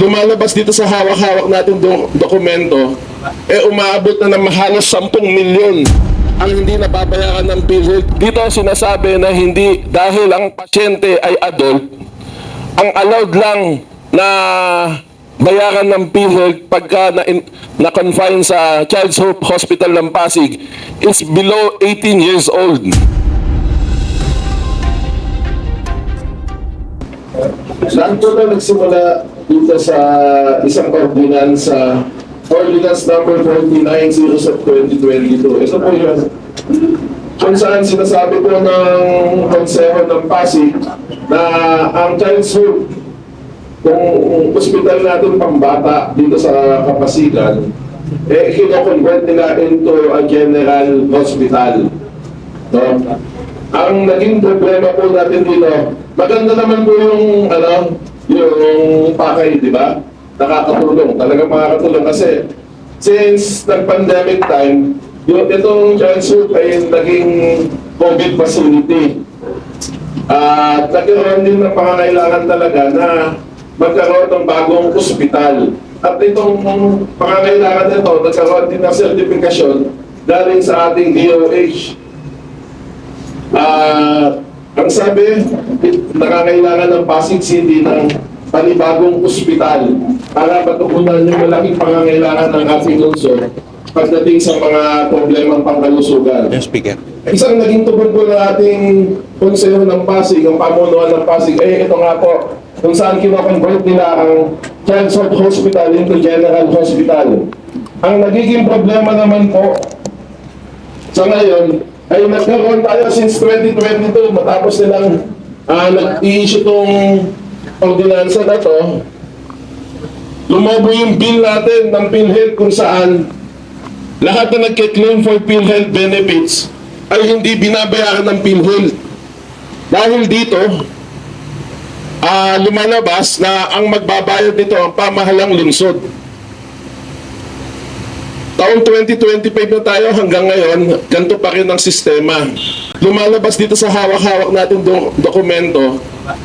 lumalabas dito sa hawak-hawak natin do- dokumento, eh umaabot na ng halos 10 milyon ang hindi nababayaran ng PhilHealth. Dito sinasabi na hindi dahil ang pasyente ay adult, ang allowed lang na bayaran ng PhilHealth pagka na, na confine sa Child's Hope Hospital ng Pasig is below 18 years old. Saan po na nagsimula dito sa isang ordinansa, Ordinance number 49 of 2022. Ito po yun. Kung saan sinasabi po ng Konseho ng Pasig na ang Child's Hope, kung ospital natin pambata dito sa Kapasigan, eh, kinoconvert nila into a general hospital. No? Ang naging problema po natin dito, maganda naman po yung, ano, yung pakay, di ba? Nakakatulong, talagang makakatulong kasi since nag-pandemic time, yung itong Jansu ay naging COVID facility. At nagkaroon din ng pangangailangan talaga na magkaroon ng bagong ospital. At itong pangangailangan nito, nagkaroon din ng sertifikasyon galing sa ating DOH. Ah, ang sabi, nakangailangan ng Pasig City ng panibagong ospital para matugunan yung malaking pangangailangan ng ating lungsod pagdating sa mga problemang pangkalusugan. Yung speaker. Isang naging tugon po ng ating konseho ng Pasig, ang pamunuan ng Pasig, eh ito nga po, kung saan kinoconvert nila ang Heart Hospital into General Hospital. Ang nagiging problema naman po sa ngayon, ay nagkaroon tayo since 2022 matapos nilang uh, nag-i-issue tong ordinansa na to. Lumobo yung bill natin ng PhilHealth kung saan lahat na nagke-claim for PhilHealth benefits ay hindi binabayaran ng PhilHealth. Dahil dito, ah lumalabas na ang magbabayad nito ang pamahalang lungsod. Taong 2025 na tayo hanggang ngayon, ganito pa rin ang sistema. Lumalabas dito sa hawak-hawak natin do- dokumento,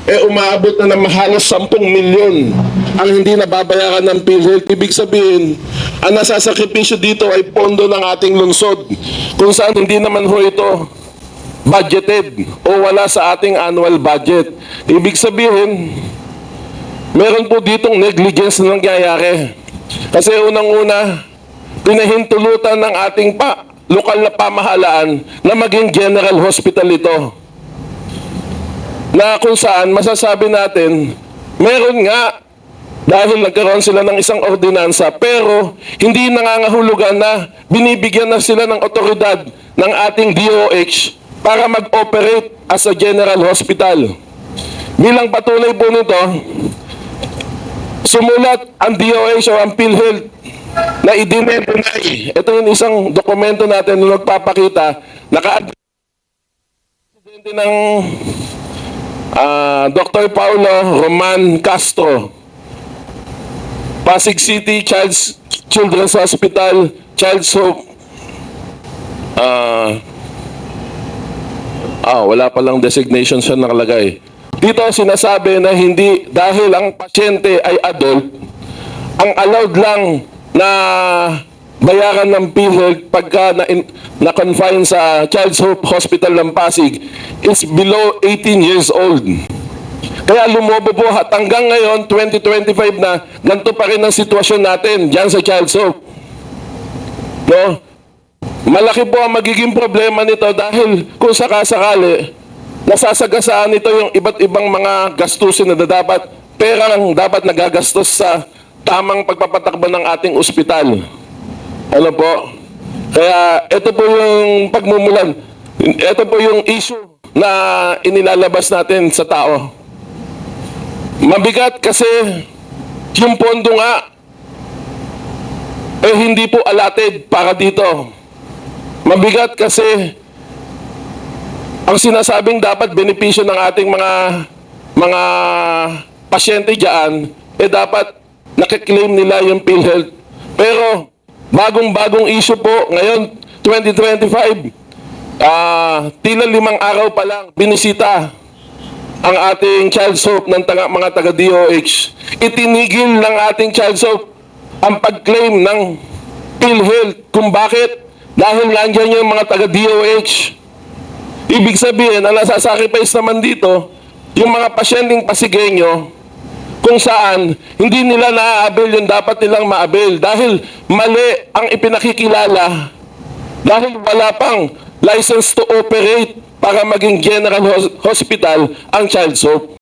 eh umaabot na ng halos 10 milyon ang hindi nababayaran ng PhilHealth. Ibig sabihin, ang nasasakripisyo dito ay pondo ng ating lungsod, kung saan hindi naman ho ito budgeted o wala sa ating annual budget. Ibig sabihin, meron po ditong negligence na nangyayari. Kasi unang-una, pinahintulutan ng ating pa, lokal na pamahalaan na maging general hospital ito. Na kung saan masasabi natin, meron nga dahil nagkaroon sila ng isang ordinansa pero hindi nangangahulugan na binibigyan na sila ng otoridad ng ating DOH para mag-operate as a general hospital. Bilang patuloy po nito, sumulat ang DOH o ang PhilHealth na idinedeny. Ito yung isang dokumento natin na nagpapakita naka presidente ng ah, Dr. Paulo Roman Castro Pasig City Child's Children's Hospital Child's Hope ah ah, wala palang designation siya nakalagay. Dito sinasabi na hindi dahil ang pasyente ay adult, ang allowed lang na bayaran ng PhilHealth pagka na, na sa Child's Hope Hospital ng Pasig is below 18 years old. Kaya lumobo po at hanggang ngayon, 2025 na, ganito pa rin ang sitwasyon natin dyan sa Child's Hope. No? Malaki po ang magiging problema nito dahil kung sakasakali, nasasagasaan nito yung iba't ibang mga gastusin na dapat, pera ang dapat nagagastos sa tamang pagpapatakbo ng ating ospital. Ano po? Kaya ito po yung pagmumulan. Ito po yung issue na inilalabas natin sa tao. Mabigat kasi yung pondo nga eh hindi po allotted para dito. Mabigat kasi ang sinasabing dapat benepisyo ng ating mga mga pasyente diyan eh dapat nakiklaim nila yung PhilHealth. Pero bagong-bagong issue po ngayon 2025 ah tila limang araw pa lang binisita ang ating child soap ng taga, mga taga DOH. Itinigil ng ating child soap ang pag-claim ng PhilHealth. Kung bakit? Dahil nandiyan yung mga taga DOH. Ibig sabihin, ang nasasacrifice naman dito, yung mga pasyenteng pasigenyo, kung saan hindi nila na-avail yung dapat nilang ma-avail dahil mali ang ipinakikilala dahil wala pang license to operate para maging general hos- hospital ang child soap.